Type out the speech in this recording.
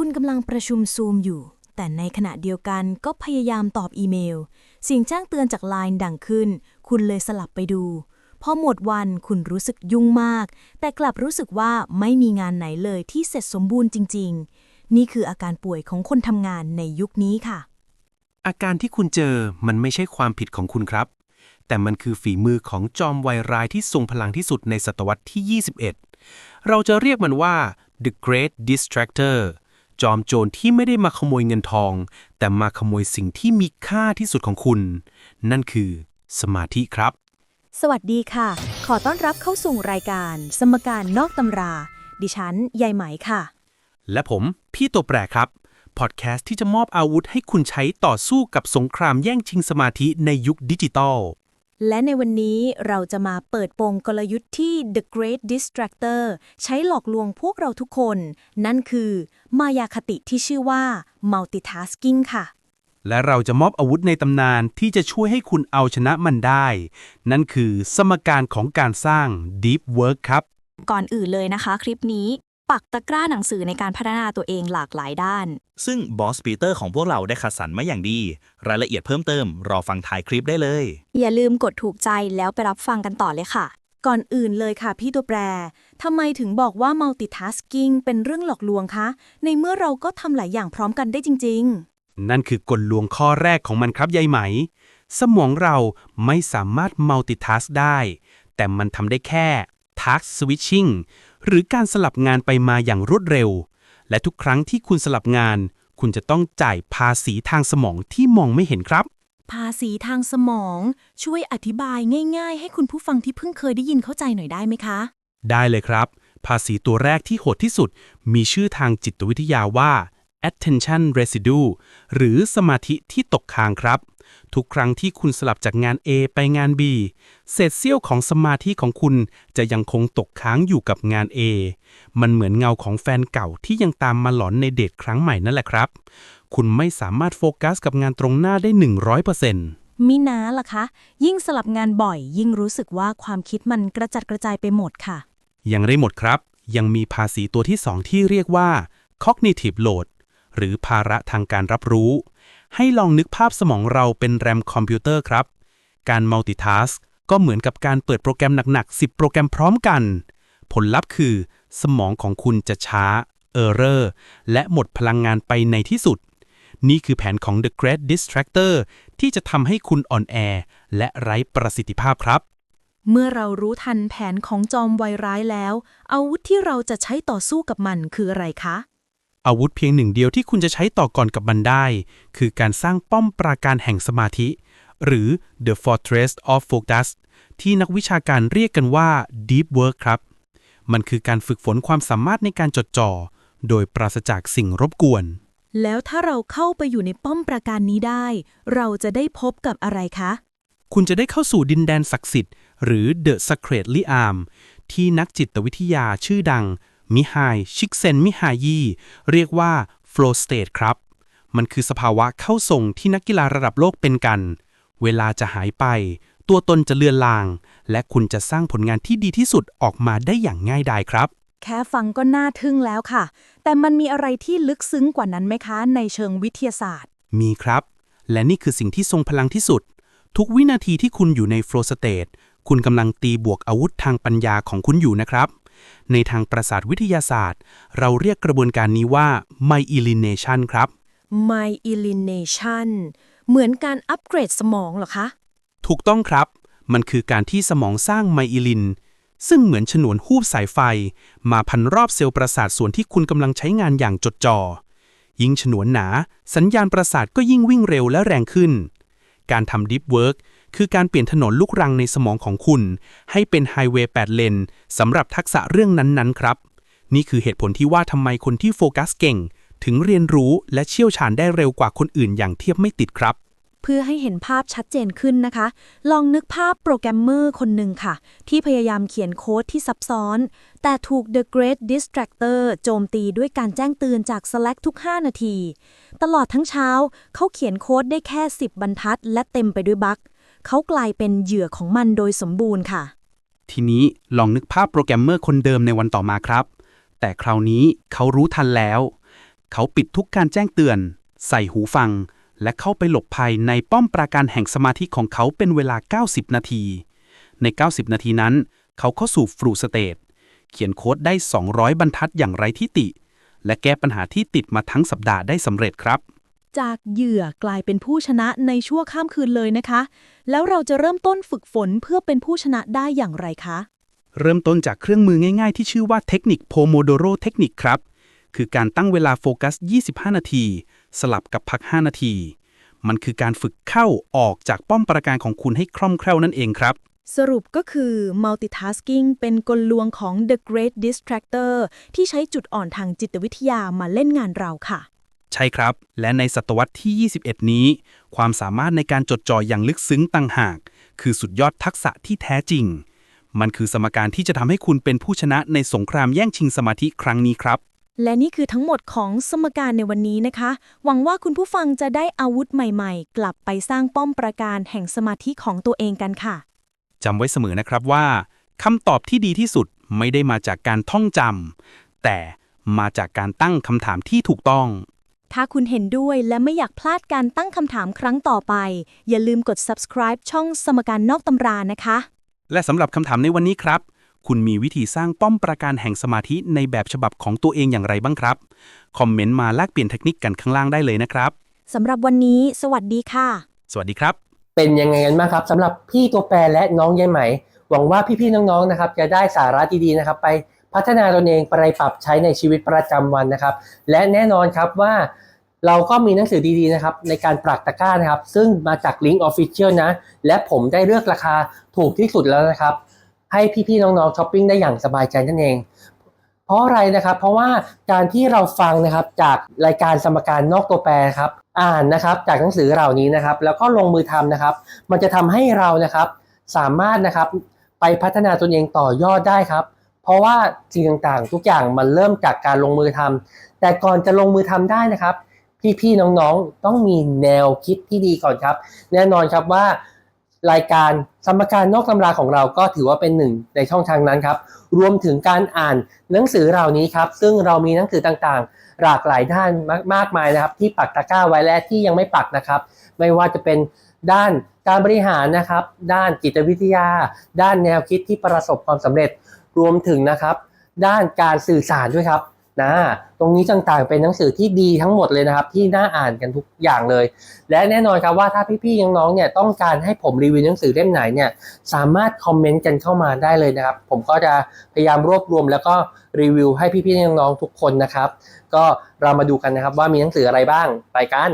คุณกำลังประชุมซูมอยู่ แต่ในขณะเดียวกันก็พยายามตอบอีเมล เสิ่งแจ้งเตือนจากไลน์ดังขึ้น คุณเลยสลับไปดู พอหมดวันคุณรู้สึกยุ่งมาก แต่กลับรู้สึกว่าไม่มีงานไหนเลยที่เสร็จสมบูรณ์จริง ๆ นี่คืออาการป่วยของคนทำงานในยุคนี้ค่ะ อาการที่คุณเจอมันไม่ใช่ความผิดของคุณครับ แต่มันคือฝีมือของจอมวัยร้ายที่ทรงพลังที่สุดในศตวรรษที่ 21 เราจะเรียกมันว่า the great distractor จอมโจรที่ไม่ได้มาขโมยเงินทอง แต่มาขโมยสิ่งที่มีค่าที่สุดของคุณ นั่นคือสมาธิครับ สวัสดีค่ะ ขอต้อนรับเข้าสู่รายการ สมการนอกตำรา ดิฉันยายไหมค่ะ และผมพี่ตัวแปรครับ พอดแคสต์ที่จะมอบอาวุธให้คุณใช้ต่อสู้กับสงครามแย่งชิงสมาธิในยุคดิจิตอล และในวันนี้เราจะมาเปิดโปงกลยุทธ์ที่ The Great Distractor ใช้หลอกลวงพวกเราทุกคน นั่นคือ มายาคติที่ชื่อว่า multitasking ค่ะ และเราจะมอบอาวุธในตำนานที่จะช่วยให้คุณเอาชนะมันได้ นั่นคือสมการของการสร้าง Deep Work ครับ ก่อนอื่นเลยนะคะ คลิปนี้ ปักตะกร้าหนังสือในการพัฒนาตัวเองหลากหลายด้าน ซึ่งบอสปีเตอร์ของพวกเราได้คัดสรรมาอย่างดี รายละเอียดเพิ่มเติม รอฟังท้ายคลิปได้เลย อย่าลืมกดถูกใจแล้วไปรับฟังกันต่อเลยค่ะ ก่อนอื่นเลยค่ะพี่ตัวแปร ทำไมถึงบอกว่า multitasking เป็นเรื่องหลอกลวงคะ ในเมื่อเราก็ทำหลายอย่างพร้อมกันได้จริงนั่นคือกลลวงข้อแรกของมันครับยายไหม สมองเราไม่สามารถ multitask ได้ แต่มันทำได้แค่ task switching หรือการสลับงานไปมาอย่างรวดเร็ว และทุกครั้งที่คุณสลับงาน คุณจะต้องจ่ายภาษีทางสมองที่มองไม่เห็นครับๆภาษีทางสมองช่วยอธิบายง่าย ๆ ให้คุณผู้ฟังที่เพิ่งเคยได้ยินเข้าใจหน่อยได้ไหมคะ ได้เลยครับ ภาษีตัวแรกที่โหดที่สุด มีชื่อทางจิตวิทยาว่า attention residue หรือสมาธิที่ตกค้างครับ ทุกครั้งที่คุณสลับจากงาน A ไปงาน B เศษเสี้ยวของสมาธิของคุณจะยังคงตกค้างอยู่กับงาน A มันเหมือนเงาของแฟนเก่าที่ยังตามมาหลอนในเดทครั้งใหม่นั่นแหละครับ คุณไม่สามารถโฟกัสกับงานตรงหน้าได้ 100%มินาล่ะคะ ยิ่งสลับงานบ่อย ยิ่งรู้สึกว่าความคิดมันกระจัดกระจายไปหมดค่ะ ยังได้หมดครับ ยังมีภาษีตัวที่2ที่เรียกว่า cognitive load หรือภาระทางการรับรู้ ให้ลองนึกภาพสมองเราเป็นแรมคอมพิวเตอร์ครับ การ multitask ก็เหมือนกับการเปิดโปรแกรมหนักๆ 10 โปรแกรมพร้อมกัน ผลลัพธ์คือ สมองของคุณจะช้า error และหมดพลังงานไปในที่สุด นี่คือแผนของ The Great Distractor ที่จะทำให้คุณอ่อนแอ และไร้ประสิทธิภาพครับ เมื่อเรารู้ทันแผนของจอมวัยร้ายแล้ว อาวุธที่เราจะใช้ต่อสู้กับมันคืออะไรคะ อาวุธเพียงหนึ่งเดียวที่คุณจะใช้ต่อก่อนกับมันได้ คือการสร้างป้อมปราการแห่งสมาธิ หรือ the fortress of focus ที่นักวิชาการเรียกกันว่า deep work ครับ มันคือการฝึกฝนความสามารถในการจดจ่อ โดยปราศจากสิ่งรบกวน แล้วถ้าเราเข้าไปอยู่ในป้อมปราการนี้ได้ เราจะได้พบกับอะไรคะ คุณจะได้เข้าสู่ดินแดนศักดิ์สิทธิ์หรือ The Sacred Realm ที่นักจิตวิทยาชื่อดัง มิไฮชิกเซนมิฮายีเรียกว่า Flow State ครับ มันคือสภาวะเข้าทรงที่นักกีฬาระดับโลกเป็นกัน เวลาจะหายไป ตัวตนจะเลือนลาง และคุณจะสร้างผลงานที่ดีที่สุดออกมาได้อย่างง่ายดายครับ แค่ฟังก็น่าทึ่งแล้วค่ะ แต่มันมีอะไรที่ลึกซึ้งกว่านั้นไหมคะ ในเชิงวิทยาศาสตร์ มีครับ และนี่คือสิ่งที่ทรงพลังที่สุด ทุกวินาทีที่คุณอยู่ใน flow state คุณกำลังตีบวกอาวุธทางปัญญาของคุณอยู่นะครับ ในทางประสาทวิทยาศาสตร์ เราเรียกกระบวนการนี้ว่า myelination ครับ myelination เหมือนการอัปเกรดสมองเหรอคะ ถูกต้องครับ มันคือการที่สมองสร้างไมอิลิน ซึ่งเหมือนฉนวนหูบสายไฟ มาพันรอบเซลล์ประสาทส่วนที่คุณกำลังใช้งานอย่างจดจ่อ ยิ่งฉนวนหนา สัญญาณประสาทก็ยิ่งวิ่งเร็วและแรงขึ้น การทำดิฟเวิร์ก คือการเปลี่ยนถนนลูกรังในสมองของคุณ ให้เป็นไฮเวย์8เลนสำหรับทักษะเรื่องนั้นๆ ครับ นี่คือเหตุผลที่ว่าทำไมคนที่โฟกัสเก่ง ถึงเรียนรู้และเชี่ยวชาญได้เร็วกว่าคนอื่นอย่างเทียบไม่ติดครับเพื่อให้เห็นภาพชัดเจนขึ้นนะคะ ลองนึกภาพโปรแกรมเมอร์คนหนึ่งค่ะ ที่พยายามเขียนโค้ดที่ซับซ้อน แต่ถูก The Great Distractor โจมตีด้วยการแจ้งเตือนจาก Slack ทุก 5 นาที ตลอดทั้งเช้า เขาเขียนโค้ดได้แค่ 10 บรรทัด และเต็มไปด้วยบั๊ก เขากลายเป็นเหยื่อของมันโดยสมบูรณ์ค่ะ ทีนี้ลองนึกภาพโปรแกรมเมอร์คนเดิมในวันต่อมาครับ แต่คราวนี้เขารู้ทันแล้ว เขาปิดทุกการแจ้งเตือน ใส่หูฟัง และเข้าไปหลบภัยในป้อมปราการแห่งสมาธิของเขาเป็นเวลา 90 นาที ใน 90 นาทีนั้น เขาเข้าสู่ฟรูสเตทเขียนโค้ดได้ 200 บรรทัดอย่างไร้ที่ติ และแก้ปัญหาที่ติดมาทั้งสัปดาห์ได้สำเร็จครับ จากเหยื่อกลายเป็นผู้ชนะในชั่วข้ามคืนเลยนะคะ แล้วเราจะเริ่มต้นฝึกฝนเพื่อเป็นผู้ชนะได้อย่างไรคะ เริ่มต้นจากเครื่องมือง่ายๆ ที่ชื่อว่าเทคนิค Pomodoro เทคนิคครับ คือการตั้งเวลาโฟกัส 25 นาที สลับกับพัก 5 นาที มันคือการฝึกเข้าออกจากป้อมปราการของคุณให้คล่องแคล่วนั่นเองครับสรุปก็คือ multitasking เป็นกลลวงของ the great distractor ที่ใช้จุดอ่อนทางจิตวิทยามาเล่นงานเราค่ะ ใช่ครับ และในศตวรรษที่ 21 นี้ ความสามารถในการจดจ่ออย่างลึกซึ้งต่างหาก คือสุดยอดทักษะที่แท้จริง มันคือสมการที่จะทำให้คุณเป็นผู้ชนะในสงครามแย่งชิงสมาธิครั้งนี้ครับ และนี่คือทั้งหมดของสมการในวันนี้นะคะ หวังว่าคุณผู้ฟังจะได้อาวุธใหม่ ๆ กลับไปสร้างป้อมปราการแห่งสมาธิของตัวเองกันค่ะจำไว้เสมอนะครับว่าคำตอบที่ดีที่สุดไม่ได้มาจากการท่องจำแต่มาจากการตั้งคำถามที่ถูกต้อง ถ้าคุณเห็นด้วยและไม่อยากพลาดการตั้งคำถามครั้งต่อไป อย่าลืมกด subscribe ช่องสมการนอกตำรานะคะ และสำหรับคำถามในวันนี้ครับ คุณมีวิธีสร้างป้อมปราการแห่งสมาธิในแบบฉบับของตัวเองอย่างไรบ้างครับ คอมเมนต์มาแลกเปลี่ยนเทคนิคกันข้างล่างได้เลยนะครับ สำหรับวันนี้ สวัสดีค่ะ สวัสดีครับ เป็นยังไงกันบ้างครับสำหรับพี่ตัวแปรและน้องยายไหม หวังว่าพี่ๆน้องๆนะครับ จะได้สาระดีๆนะครับไปพัฒนาตนเองไปปรับใช้ในชีวิตประจำวันนะครับ และแน่นอนครับว่า เราก็มีหนังสือดีๆนะครับในการปรักตะกร้านะครับ ซึ่งมาจากลิงก์ออฟฟิเชียลนะ และผมได้เลือกราคาถูกที่สุดแล้วนะครับ ให้พี่ๆน้องๆช้อปปิ้งได้อย่างสบายใจนั่นเอง เพราะอะไรนะครับ เพราะว่าการที่เราฟังนะครับจากรายการสมการนอกตัวแปรครับ อ่านนะครับจากหนังสือเหล่านี้นะครับ แล้วก็ลงมือทำนะครับ มันจะทำให้เรานะครับ สามารถนะครับไปพัฒนาตนเองต่อยอดได้ครับ เพราะว่าสิ่งต่างๆ ทุกอย่างมันเริ่มจากการลงมือทำแต่ก่อนจะลงมือทำได้นะครับ พี่ๆน้องๆ ต้องมีแนวคิดที่ดีก่อนครับ แน่นอนครับว่ารายการสมการนอกตำราของเราก็ถือว่าเป็นหนึ่งในช่องทางนั้นครับ รวมถึงการอ่านหนังสือเหล่านี้ครับ ซึ่งเรามีหนังสือต่างๆ หลากหลายด้านมากมากมายนะครับ ที่ปักตะกร้าไว้และที่ยังไม่ปักนะครับ ไม่ว่าจะเป็นด้านการบริหารนะครับ ด้านจิตวิทยา ด้านแนวคิดที่ประสบความสำเร็จ รวมถึงนะครับ ด้านการสื่อสารด้วยครับ นะตรงนี้ต่างๆเป็นหนังสือที่ดีทั้งหมดเลยนะครับ ที่น่าอ่านกันทุกอย่างเลย และแน่นอนครับว่าถ้าพี่ๆน้องๆเนี่ยต้องการให้ผมรีวิวหนังสือเล่มไหนเนี่ยสามารถคอมเมนต์กันเข้ามาได้เลยนะครับ ผมก็จะพยายามรวบรวมแล้วก็รีวิวให้พี่ๆน้องๆทุกคนนะครับ ก็เรามาดูกันนะครับว่ามีหนังสืออะไรบ้างไปกัน